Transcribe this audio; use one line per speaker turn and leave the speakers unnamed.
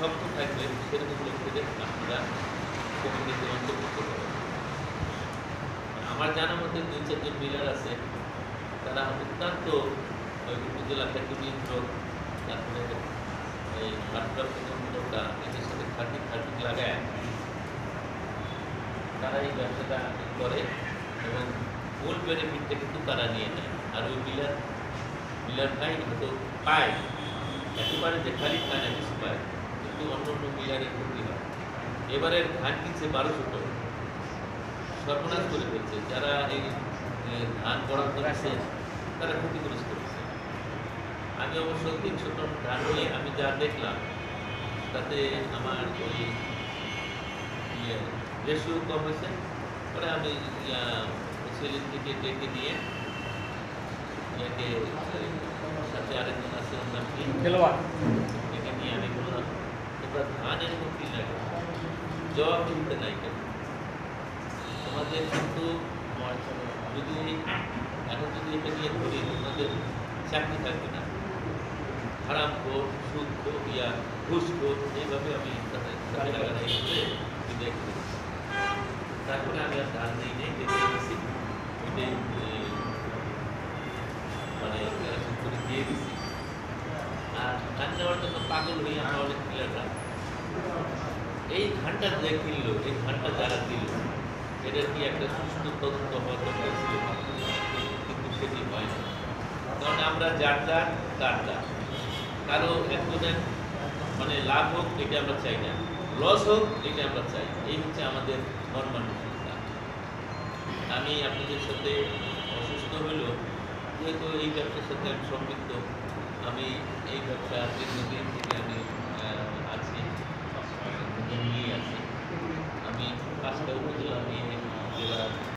শক্ত থাকবে সেরকম লোকদের আপনারা কমিটিতে অন্তর্ভুক্ত করেন। আমার জানার মধ্যে দুই চারজন মিলার আছে, তারা অত্যন্ত, ওই উপজেলা কেন্দ্র তারপরে এই ভারপ্রাপ্তটা এদের সাথে খাটি খাটি লাগায়। তারা এই ব্যবসাটা করে এবং মূল বেনিফিটটা কিন্তু তারা নিয়ে নেয়। আর ওই মিলার মিলার ভাই হয়তো পায়। একেবারে যে খালি খায় না, কিছু পায় কিন্তু অন্য অন্য মিলারের ক্ষতি হয় এবারের ধান কিনছে বারোশো টন সর্বনাশ করে ফেলছে। যারা এই ধান বরাদ্দ দিচ্ছে তারা ক্ষতিগ্রস্ত হচ্ছে আমি অবশ্য তিনশো টন ধান নিয়ে আমি যা দেখলাম, তাতে আমার ওই ইয়ে রেশিও কম হয়েছে। পরে আমি সেলিম থেকে ডেকে নিয়ে সাথে আরেকজন আছে
খেলোয়াড়
ডেকে নিয়ে আমি বললাম তোমরা ধানের মূর্তি লাগে জবাব দিতে নাই কেন? তোমাদের কিন্তু যদি এখন যদি এটা নিয়ে ধরি তোমাদের চাকরি থাকবে না। হারাম খোর সুদ খোর ইয়া, ঘুষ খোর এইভাবে আমি তারপরে আমি আর ধান নেই নেই দেখে গেছি মানে দিয়ে দিছি। আর ধান নেওয়ার জন্য পাগল হয়ে আমরা অনেক প্লেয়াররা এই ধানটা যে কিনলো, এই ধানটা যারা দিল এটার কি একটা সুস্থ তদন্ত হওয়ার দরকার ছিল কিন্তু সেটি হয় না। কারণ আমরা যার যার তার যার কারও একজনের মানে লাভ হোক, এটা আমরা চাই না। লস হোক, এটা আমরা চাই। এই হচ্ছে আমাদের মর্মানুষতা আমি আপনাদের সাথে অসুস্থ হলেও যেহেতু এই ব্যবসার সাথে আমি সম্পৃক্ত। আমি এই ব্যবসা দীর্ঘদিন